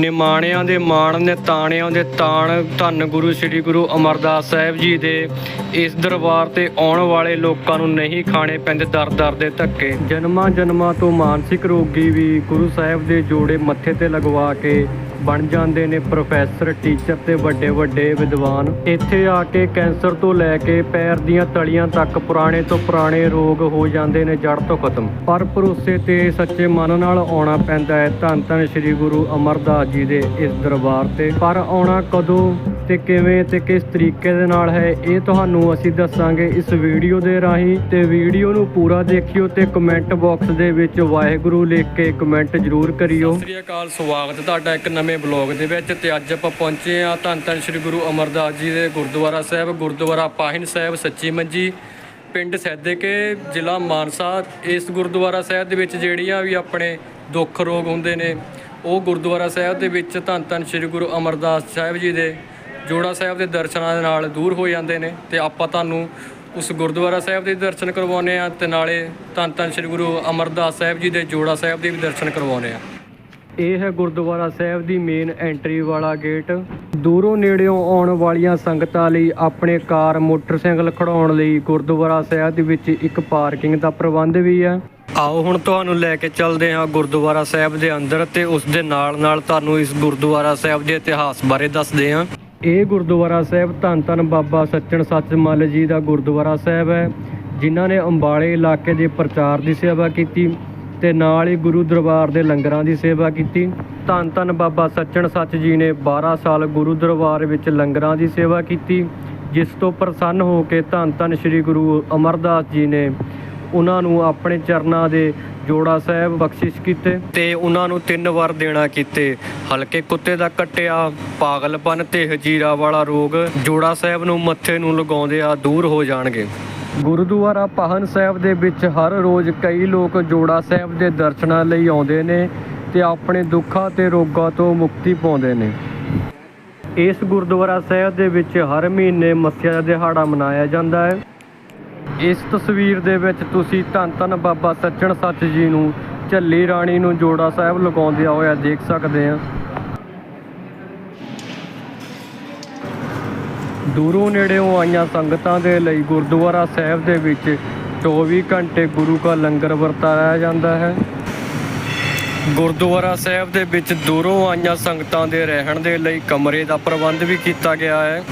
ਨਿਮਾਣਿਆਂ ਦੇ ਮਾਣ ਨੇ ਤਾਣਿਆਂ ਦੇ ਤਾਣ, ਧੰਨ ਗੁਰੂ, ਸ੍ਰੀ ਗੁਰੂ ਅਮਰਦਾਸ ਸਾਹਿਬ ਜੀ ਦੇ ਇਸ ਦਰਬਾਰ ਤੇ ਆਉਣ ਵਾਲੇ ਲੋਕਾਂ ਨੂੰ ਨਹੀਂ ਖਾਣੇ ਪੈਂਦੇ ਦਰ ਦਰ ਦੇ ਧੱਕੇ। ਜਨਮਾਂ ਜਨਮਾਂ ਤੋਂ ਮਾਨਸਿਕ ਰੋਗੀ ਵੀ ਗੁਰੂ ਸਾਹਿਬ ਦੇ ਜੋੜੇ ਮੱਥੇ ਤੇ ਲਗਵਾ ਕੇ ਬਣ ਜਾਂਦੇ ਨੇ ਪ੍ਰੋਫੈਸਰ, ਟੀਚਰ ਤੇ ਵੱਡੇ ਵੱਡੇ ਵਿਦਵਾਨ। ਇੱਥੇ ਆ ਕੇ ਕੈਂਸਰ ਤੋਂ ਲੈ ਕੇ ਪੈਰ ਦੀਆਂ ਤਲੀਆਂ ਤੱਕ ਪੁਰਾਣੇ ਤੋਂ ਪੁਰਾਣੇ ਰੋਗ ਹੋ ਜਾਂਦੇ ਨੇ ਜੜ ਤੋਂ ਖਤਮ। ਪਰ ਭਰੋਸੇ ਤੇ ਸੱਚੇ ਮਨ ਨਾਲ ਆਉਣਾ ਪੈਂਦਾ ਹੈ। ਧੰਨ ਧੰਨ ਸ੍ਰੀ ਗੁਰੂ ਅਮਰਦਾਸ ਜੀ ਦੇ ਇਸ ਦਰਬਾਰ ਤੇ। ਪਰ ਆਉਣਾ ਕਦੋਂ? ਤੇ ਕਿਵੇਂ ਤੇ ਕਿਸ ਤਰੀਕੇ ਦੇ ਨਾਲ ਹੈ, ਇਹ ਤੁਹਾਨੂੰ ਅਸੀਂ ਦੱਸਾਂਗੇ ਇਸ ਵੀਡੀਓ ਦੇ ਰਾਹੀਂ। ਤੇ ਵੀਡੀਓ ਨੂੰ ਪੂਰਾ ਦੇਖਿਓ ਤੇ ਕਮੈਂਟ ਬਾਕਸ ਦੇ ਵਿੱਚ ਵਾਹਿਗੁਰੂ ਲਿਖ ਕੇ ਕਮੈਂਟ ਜ਼ਰੂਰ ਕਰਿਓ। ਸਤਿ ਸ੍ਰੀ ਅਕਾਲ, ਸਵਾਗਤ ਤੁਹਾਡਾ ਇੱਕ ਨਵੇਂ ਬਲੌਗ ਦੇ ਵਿੱਚ ਤੇ ਅੱਜ ਆਪਾਂ ਪਹੁੰਚੇ ਆ ਧੰਨ ਧੰਨ ਸ੍ਰੀ ਗੁਰੂ ਅਮਰਦਾਸ ਜੀ ਦੇ ਗੁਰਦੁਆਰਾ ਸਾਹਿਬ, ਗੁਰਦੁਆਰਾ ਪਾਹਿਨ ਸਾਹਿਬ ਸੱਚੀ ਮੰਜੀ, ਪਿੰਡ ਸੈਦੇਕੇ, ਜ਼ਿਲ੍ਹਾ ਮਾਨਸਾ। ਇਸ ਗੁਰਦੁਆਰਾ ਸਾਹਿਬ ਦੇ ਵਿੱਚ ਜਿਹੜੀਆਂ ਵੀ ਆਪਣੇ ਦੁੱਖ ਰੋਗ ਹੁੰਦੇ ਨੇ, ਉਹ ਗੁਰਦੁਆਰਾ ਸਾਹਿਬ ਦੇ ਵਿੱਚ ਧੰਨ ਧੰਨ ਸ੍ਰੀ ਗੁਰੂ ਅਮਰਦਾਸ ਸਾਹਿਬ ਜੀ ਦੇ ਜੋੜਾ ਸਾਹਿਬ ਦੇ ਦਰਸ਼ਨਾਂ ਦੇ ਨਾਲ ਦੂਰ ਹੋ ਜਾਂਦੇ ਨੇ ਤੇ ਆਪਾਂ ਤੁਹਾਨੂੰ ਉਸ ਗੁਰਦੁਆਰਾ ਸਾਹਿਬ ਦੇ ਦਰਸ਼ਨ ਕਰਵਾਉਨੇ ਆ ਤੇ ਨਾਲੇ ਧੰਨ ਧੰਨ ਸ੍ਰੀ ਗੁਰੂ ਅਮਰਦਾਸ ਸਾਹਿਬ ਜੀ ਦੇ ਜੋੜਾ ਸਾਹਿਬ ਦੇ ਵੀ ਦਰਸ਼ਨ ਕਰਵਾਉਨੇ ਆ ਇਹ ਹੈ ਗੁਰਦੁਆਰਾ ਸਾਹਿਬ ਦੀ ਮੇਨ ਐਂਟਰੀ ਵਾਲਾ ਗੇਟ ਦੂਰੋਂ ਨੇੜਿਓਂ ਆਉਣ ਵਾਲੀਆਂ ਸੰਗਤਾਂ ਲਈ ਆਪਣੇ ਕਾਰ ਮੋਟਰਸਾਈਕਲ ਖੜਾਉਣ ਲਈ ਗੁਰਦੁਆਰਾ ਸਾਹਿਬ ਦੇ ਵਿੱਚ ਇੱਕ ਪਾਰਕਿੰਗ ਦਾ ਪ੍ਰਬੰਧ ਵੀ ਹੈ। ਆਓ ਹੁਣ ਤੁਹਾਨੂੰ ਲੈ ਕੇ ਚੱਲਦੇ ਹਾਂ ਗੁਰਦੁਆਰਾ ਸਾਹਿਬ ਦੇ ਅੰਦਰ ਤੇ ਉਸ ਦੇ ਨਾਲ ਨਾਲ ਤੁਹਾਨੂੰ ਇਸ ਗੁਰਦੁਆਰਾ ਸਾਹਿਬ ਦੇ ਇਤਿਹਾਸ ਬਾਰੇ ਦੱਸਦੇ ਹਾਂ। ਇਹ ਗੁਰਦੁਆਰਾ ਸਾਹਿਬ ਧੰਨ ਧੰਨ ਬਾਬਾ ਸੱਚਣ ਸੱਚ ਮੱਲ ਜੀ ਦਾ ਗੁਰਦੁਆਰਾ ਸਾਹਿਬ ਹੈ, ਜਿਨ੍ਹਾਂ ਨੇ ਅੰਬਾਲੇ ਇਲਾਕੇ ਦੇ ਪ੍ਰਚਾਰ ਦੀ ਸੇਵਾ ਕੀਤੀ ਤੇ ਨਾਲ ਹੀ ਗੁਰੂ ਦਰਬਾਰ ਦੇ ਲੰਗਰਾਂ ਦੀ ਸੇਵਾ ਕੀਤੀ। ਧੰਨ ਧੰਨ ਬਾਬਾ ਸੱਚਣ ਸੱਚ ਜੀ ਨੇ 12 ਸਾਲ ਗੁਰੂ ਦਰਬਾਰ ਵਿੱਚ ਲੰਗਰਾਂ ਦੀ ਸੇਵਾ ਕੀਤੀ, ਜਿਸ ਤੋਂ ਪ੍ਰਸੰਨ ਹੋ ਕੇ ਧੰਨ ਧੰਨ ਸ੍ਰੀ ਗੁਰੂ ਅਮਰਦਾਸ ਜੀ ਨੇ ਉਹਨਾਂ ਨੂੰ ਆਪਣੇ ਚਰਨਾਂ ਦੇ ਜੋੜਾ ਸਾਹਿਬ ਬਖਸ਼ਿਸ਼ ਕੀਤੇ ਤੇ ਉਹਨਾਂ ਨੂੰ ਤਿੰਨ ਵਾਰ ਦੇਣਾ ਕੀਤੇ। ਹਲਕੇ ਕੁੱਤੇ ਦਾ ਕੱਟਿਆ ਪਾਗਲਪਨ ਤੇ ਹਜੀਰਾ ਵਾਲਾ ਰੋਗ। ਜੋੜਾ ਸਾਹਿਬ ਨੂੰ ਮੱਥੇ ਨੂੰ ਲਗਾਉਂਦੇ ਆ ਦੂਰ ਹੋ ਜਾਣਗੇ। ਗੁਰਦੁਆਰਾ ਪਾਹਨ ਸਾਹਿਬ ਦੇ ਵਿੱਚ ਹਰ ਰੋਜ਼ ਕਈ ਲੋਕ ਜੋੜਾ ਸਾਹਿਬ ਦੇ ਦਰਸ਼ਨਾਂ ਲਈ ਆਉਂਦੇ ਨੇ ਤੇ ਆਪਣੇ ਦੁੱਖਾਂ ਤੇ ਰੋਗਾਂ ਤੋਂ ਮੁਕਤੀ ਪਾਉਂਦੇ ਨੇ। ਇਸ ਗੁਰਦੁਆਰਾ ਸਾਹਿਬ ਦੇ ਵਿੱਚ ਹਰ ਮਹੀਨੇ ਮੱਸਿਆ ਦਾ ਦਿਹਾੜਾ ਮਨਾਇਆ ਜਾਂਦਾ ਹੈ। ਇਸ ਤਸਵੀਰ ਦੇ ਵਿੱਚ ਤੁਸੀਂ ਧੰਨ ਧੰਨ ਬਾਬਾ ਸੱਚਣ ਸੱਚ ਜੀ ਨੂੰ, ਝੱਲੀ ਰਾਣੀ ਨੂੰ ਜੋੜਾ ਸਾਹਿਬ ਲਗਾਉਂਦਿਆਂ ਹੋਇਆ ਦੇਖ ਸਕਦੇ ਆ ਦੂਰੋਂ ਨੇੜਿਓਂ ਆਈਆਂ ਸੰਗਤਾਂ ਦੇ ਲਈ ਗੁਰਦੁਆਰਾ ਸਾਹਿਬ ਦੇ ਵਿੱਚ 24 ਘੰਟੇ ਗੁਰੂ ਕਾ ਲੰਗਰ ਵਰਤਾਇਆ ਜਾਂਦਾ ਹੈ। ਗੁਰਦੁਆਰਾ ਸਾਹਿਬ ਦੇ ਵਿੱਚ ਦੂਰੋਂ ਆਈਆਂ ਸੰਗਤਾਂ ਦੇ ਰਹਿਣ ਦੇ ਲਈ ਕਮਰੇ ਦਾ ਪ੍ਰਬੰਧ ਵੀ ਕੀਤਾ ਗਿਆ ਹੈ।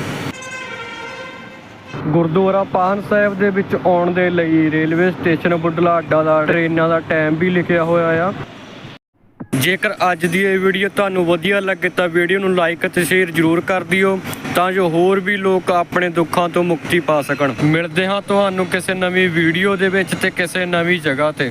ਗੁਰਦੁਆਰਾ ਪਾਨ ਸਾਹਿਬ ਦੇ ਵਿੱਚ ਆਉਣ ਦੇ ਲਈ ਰੇਲਵੇ ਸਟੇਸ਼ਨ ਬੁੱਢਲਾ ਅੱਡਾ ਦਾ ਟ੍ਰੇਨਾਂ ਦਾ ਟਾਈਮ ਵੀ ਲਿਖਿਆ ਹੋਇਆ ਆ। ਜੇਕਰ ਅੱਜ ਦੀ ਇਹ ਵੀਡੀਓ ਤੁਹਾਨੂੰ ਵਧੀਆ ਲੱਗੇ ਤਾਂ ਵੀਡੀਓ ਨੂੰ ਲਾਈਕ ਅਤੇ ਸ਼ੇਅਰ ਜ਼ਰੂਰ ਕਰ ਦਿਓ ਤਾਂ ਜੋ ਹੋਰ ਵੀ ਲੋਕ ਆਪਣੇ ਦੁੱਖਾਂ ਤੋਂ ਮੁਕਤੀ ਪਾ ਸਕਣ। ਮਿਲਦੇ ਹਾਂ ਤੁਹਾਨੂੰ ਕਿਸੇ ਨਵੀਂ ਵੀਡੀਓ ਦੇ ਵਿੱਚ ਤੇ ਕਿਸੇ ਨਵੀਂ ਜਗ੍ਹਾ ਤੇ।